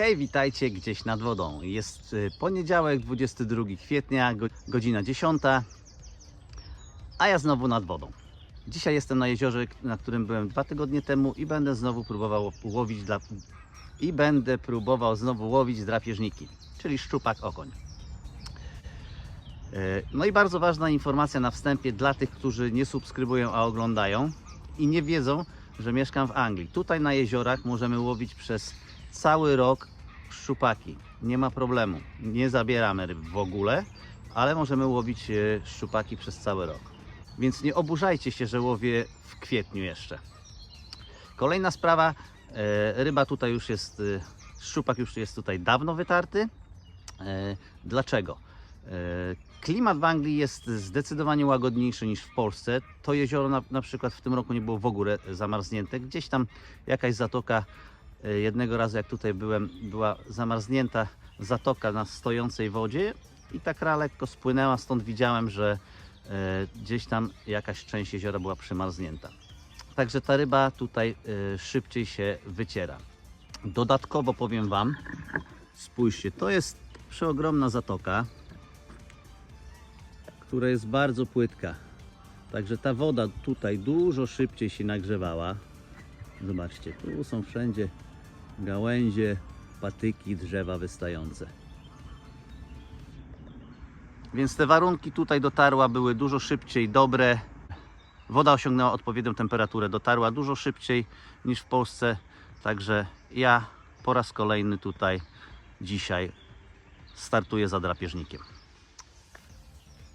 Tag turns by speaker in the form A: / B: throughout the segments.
A: Hej, witajcie gdzieś nad wodą. Jest y, poniedziałek, 22 kwietnia, go- godzina 10, a ja znowu nad wodą. Dzisiaj jestem na jeziorze, na którym byłem dwa tygodnie temu i będę znowu próbował łowić dla... i będę próbował znowu łowić drapieżniki, czyli szczupak okoń. E, No i bardzo ważna informacja na wstępie dla tych, którzy nie subskrybują, a oglądają i nie wiedzą, że mieszkam w Anglii. Tutaj na jeziorach możemy łowić przez cały rok szczupaki. Nie ma problemu. Nie zabieramy ryb w ogóle, ale możemy łowić e, szczupaki przez cały rok. Więc nie oburzajcie się, że łowię w kwietniu jeszcze. Kolejna sprawa. e, Ryba tutaj już jest, e, szczupak już jest tutaj dawno wytarty. Dlaczego? Klimat w Anglii jest zdecydowanie łagodniejszy niż w Polsce. To jezioro na, na przykład w tym roku nie było w ogóle zamarznięte. Gdzieś tam jakaś zatoka, jednego razu jak tutaj byłem, była zamarznięta zatoka na stojącej wodzie i ta kra lekko spłynęła, stąd widziałem, że e, gdzieś tam jakaś część jeziora była przymarznięta. Także ta ryba tutaj e, szybciej się wyciera. Dodatkowo powiem Wam, spójrzcie, to jest przeogromna zatoka, która jest bardzo płytka. Także ta woda tutaj dużo szybciej się nagrzewała. Zobaczcie, tu są wszędzie gałęzie, patyki, drzewa wystające. Więc te warunki tutaj dotarła były dużo szybciej dobre. Woda osiągnęła odpowiednią temperaturę, dotarła dużo szybciej niż w Polsce. Także ja po raz kolejny tutaj dzisiaj startuję za drapieżnikiem.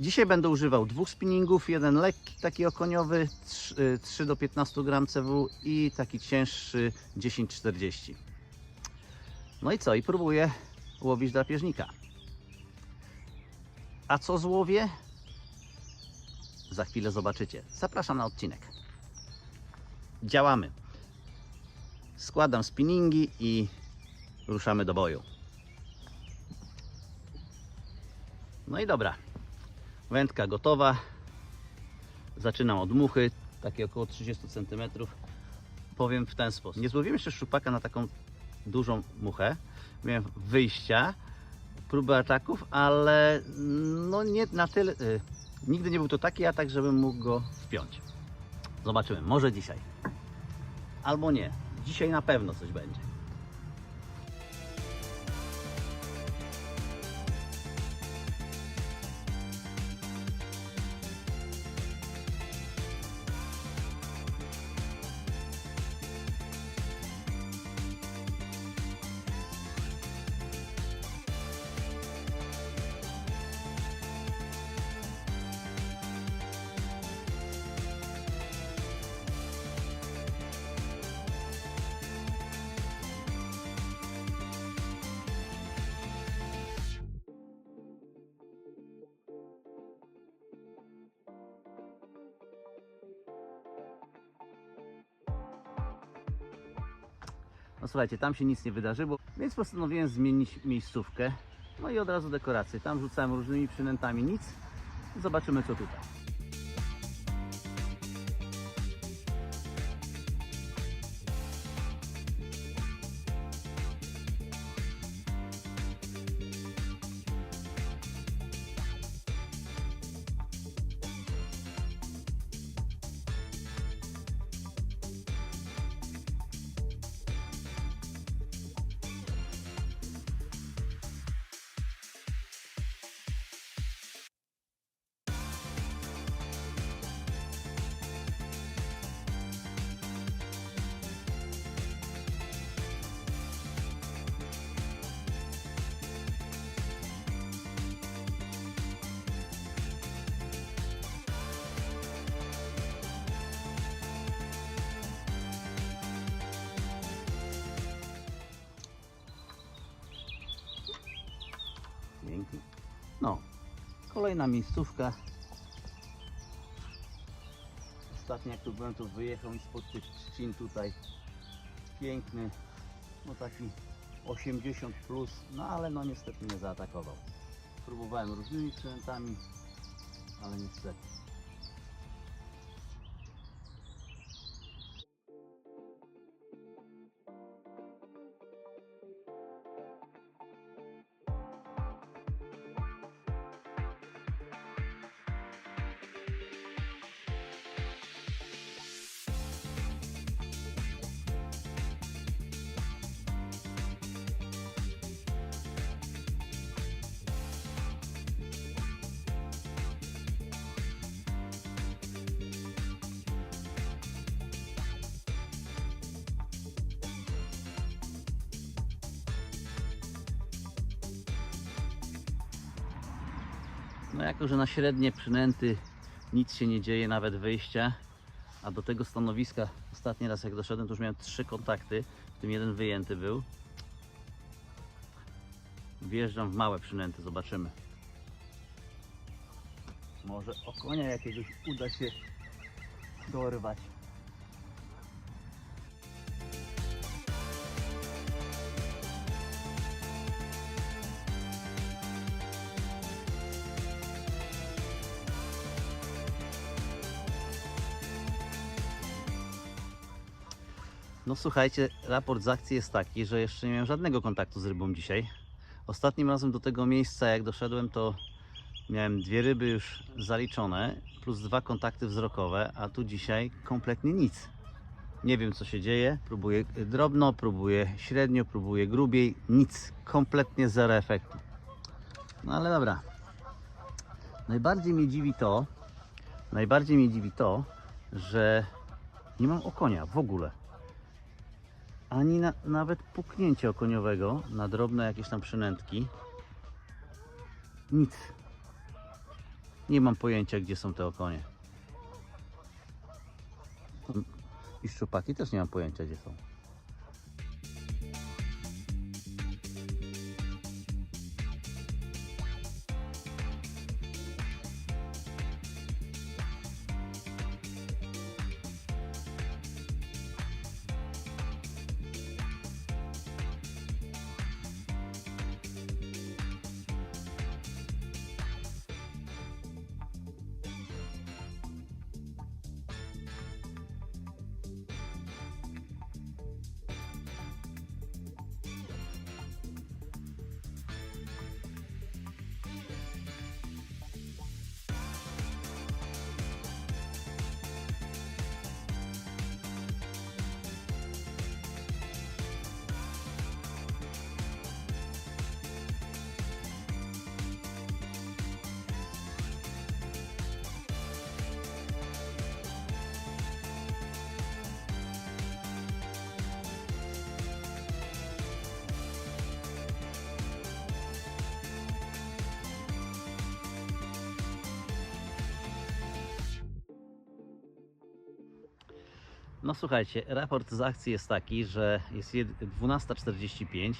A: Dzisiaj będę używał dwóch spinningów, jeden lekki, taki okoniowy, 3, 3 do 15 gram CW i taki cięższy 10-40. No i co? I próbuję łowić drapieżnika. A co złowię? Za chwilę zobaczycie. Zapraszam na odcinek. Działamy. Składam spinningi i ruszamy do boju. No i dobra. Wędka gotowa. Zaczynam od muchy, takie około 30 cm. Powiem w ten sposób. Nie złowiłem jeszcze szczupaka na taką dużą muchę. Miałem wyjścia, próby ataków, ale no nie na tyle. Y, nigdy nie był to taki atak, żebym mógł go wpiąć. Zobaczymy, może dzisiaj. Albo nie. Dzisiaj na pewno coś będzie. Słuchajcie, tam się nic nie wydarzyło, więc postanowiłem zmienić miejscówkę. No i od razu dekoracje. Tam rzucałem różnymi przynętami nic. Zobaczymy co tutaj. Kolejna miejscówka. Ostatnio jak tu byłem, to wyjechał i spod tych trzcin tutaj. Piękny, no taki 80 plus, no ale no niestety nie zaatakował. Próbowałem różnymi przynętami, ale niestety. No jako, że na średnie przynęty nic się nie dzieje, nawet wyjścia, a do tego stanowiska ostatni raz jak doszedłem, to już miałem trzy kontakty, w tym jeden wyjęty był. Wjeżdżam w małe przynęty, zobaczymy. Może o konia jakiegoś uda się dorwać. No słuchajcie, raport z akcji jest taki, że jeszcze nie miałem żadnego kontaktu z rybą dzisiaj. Ostatnim razem do tego miejsca jak doszedłem to miałem dwie ryby już zaliczone plus dwa kontakty wzrokowe, a tu dzisiaj kompletnie nic. Nie wiem co się dzieje, próbuję drobno, próbuję średnio, próbuję grubiej, nic, kompletnie zero efektu. No ale dobra. Najbardziej mnie dziwi to, najbardziej mnie dziwi to, że nie mam okonia w ogóle ani na, nawet puknięcia okoniowego na drobne jakieś tam przynętki. Nic. Nie mam pojęcia, gdzie są te okonie. I szczupaki też nie mam pojęcia, gdzie są. No słuchajcie, raport z akcji jest taki, że jest jed- 12.45,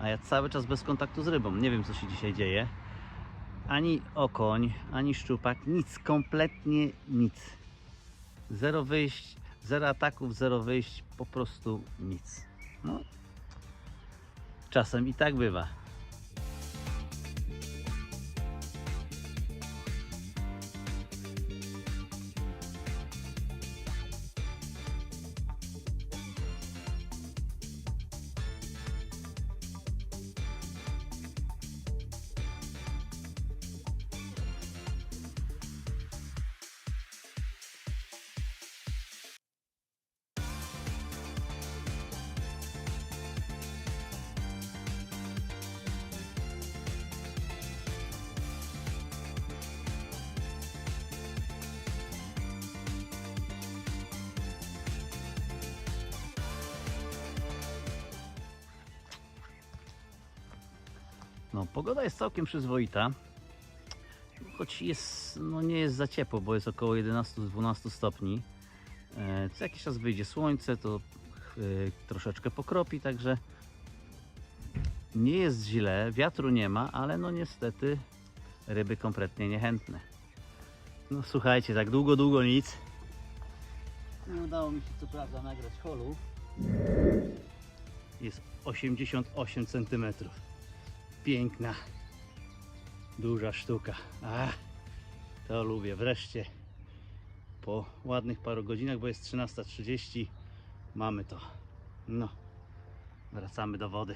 A: a ja cały czas bez kontaktu z rybą. Nie wiem co się dzisiaj dzieje. Ani okoń, ani szczupak, nic, kompletnie nic. Zero wyjść, zero ataków, zero wyjść, po prostu nic. No, czasem i tak bywa. No, pogoda jest całkiem przyzwoita. Choć jest, no nie jest za ciepło, bo jest około 11-12 stopni. E, co jakiś czas wyjdzie słońce, to e, troszeczkę pokropi, także nie jest źle, wiatru nie ma, ale no niestety ryby kompletnie niechętne. No słuchajcie, tak długo, długo nic. Nie udało mi się co prawda nagrać holu. Jest 88 cm. Piękna, duża sztuka. A, to lubię. Wreszcie po ładnych paru godzinach, bo jest 13.30, mamy to. No, wracamy do wody.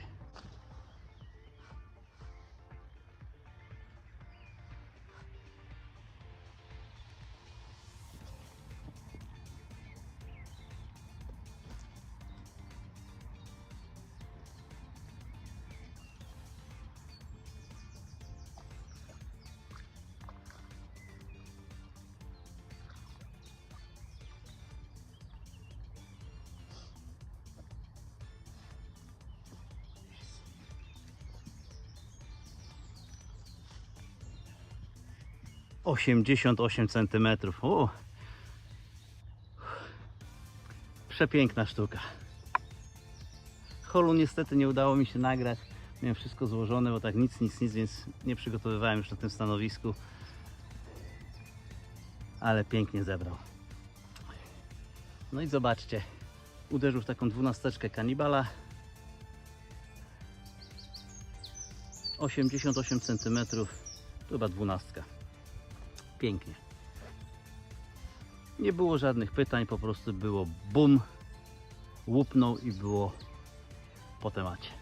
A: 88 cm. O! Przepiękna sztuka. Holu niestety nie udało mi się nagrać. Miałem wszystko złożone, bo tak nic, nic, nic, więc nie przygotowywałem już na tym stanowisku. Ale pięknie zebrał. No i zobaczcie. Uderzył w taką dwunasteczkę kanibala. 88 cm. To chyba dwunastka. Pięknie. Nie było żadnych pytań, po prostu było bum, łupnął i było po temacie.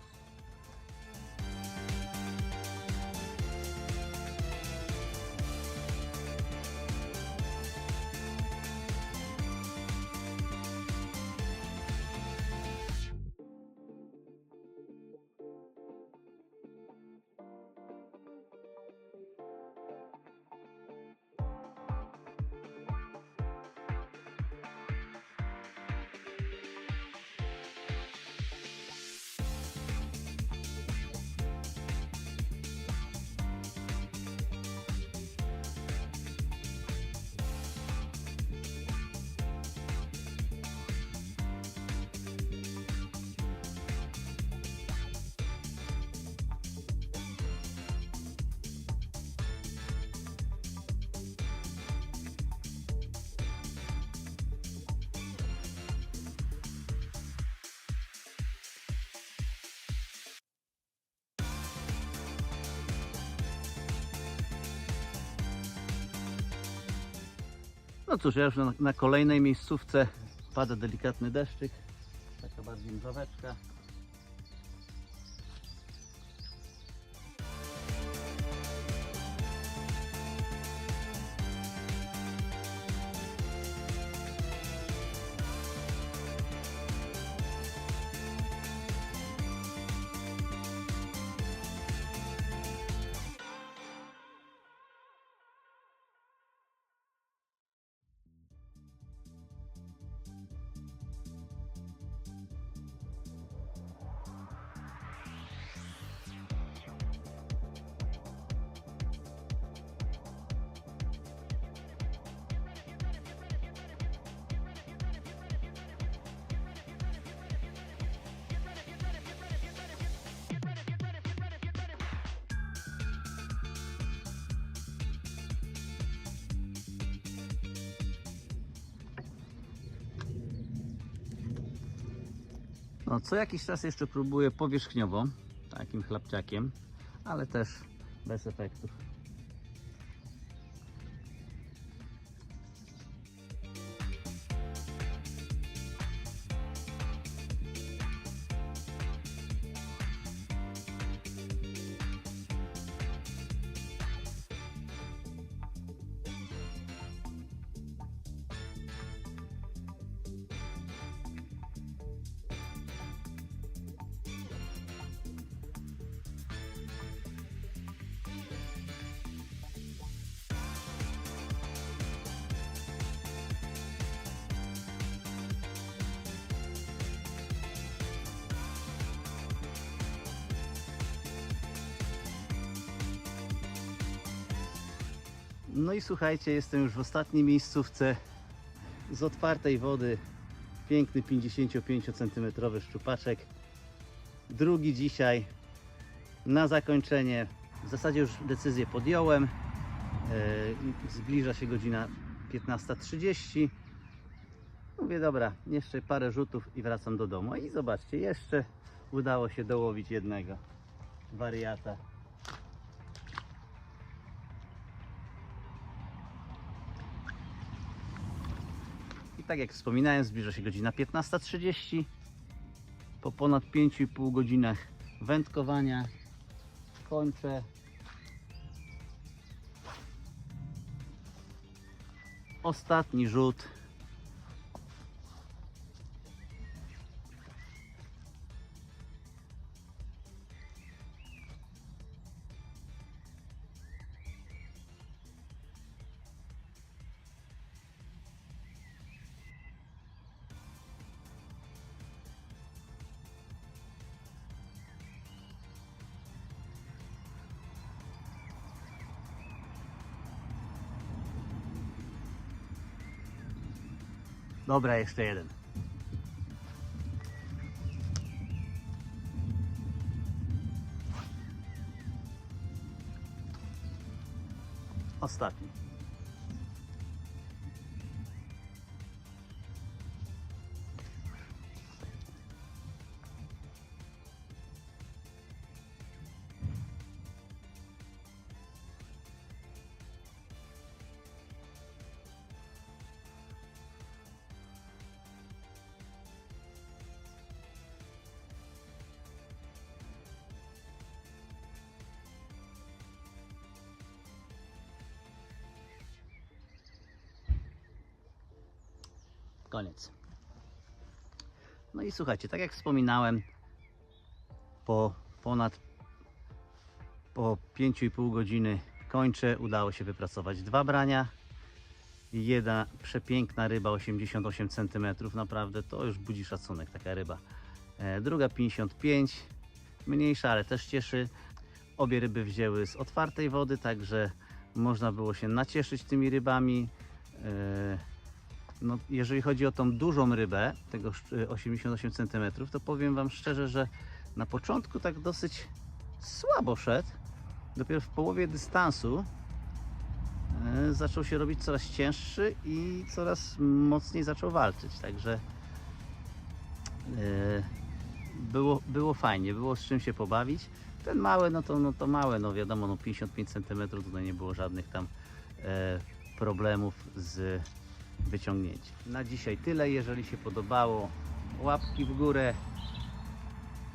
A: No cóż, ja już na, na kolejnej miejscówce pada delikatny deszczyk, taka bardziej mrzaweczka. No, co jakiś czas jeszcze próbuję powierzchniowo, takim chlapciakiem, ale też bez efektów. No i słuchajcie, jestem już w ostatniej miejscówce z otwartej wody. Piękny 55 cm szczupaczek. Drugi dzisiaj. Na zakończenie. W zasadzie już decyzję podjąłem. E, Zbliża się godzina 15.30. Mówię, dobra, jeszcze parę rzutów i wracam do domu. I zobaczcie, jeszcze udało się dołowić jednego wariata. Tak jak wspominałem, zbliża się godzina 15.30. Po ponad 5,5 godzinach wędkowania kończę. Ostatni rzut. Dobra, jeszcze jeden. Ostatni. Koniec. No i słuchajcie, tak jak wspominałem, po ponad po 5,5 godziny kończę. Udało się wypracować dwa brania. Jedna przepiękna ryba 88 cm, naprawdę to już budzi szacunek taka ryba. E, druga 55, mniejsza, ale też cieszy. Obie ryby wzięły z otwartej wody, także można było się nacieszyć tymi rybami. No, jeżeli chodzi o tą dużą rybę, tego sz- 88 cm, to powiem Wam szczerze, że na początku tak dosyć słabo szedł. Dopiero w połowie dystansu e, zaczął się robić coraz cięższy i coraz mocniej zaczął walczyć. Także e, było, było fajnie, było z czym się pobawić. Ten mały, no to, no to małe, no wiadomo, no 55 cm, tutaj nie było żadnych tam problemów z wyciągnięciem. Na dzisiaj tyle. Jeżeli się podobało, łapki w górę,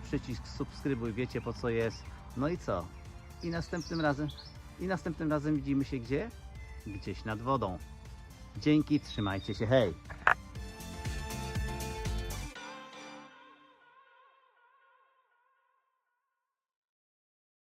A: przycisk subskrybuj, wiecie po co jest. No i co? I następnym razem, i następnym razem widzimy się gdzie? Gdzieś nad wodą. Dzięki, trzymajcie się, hej!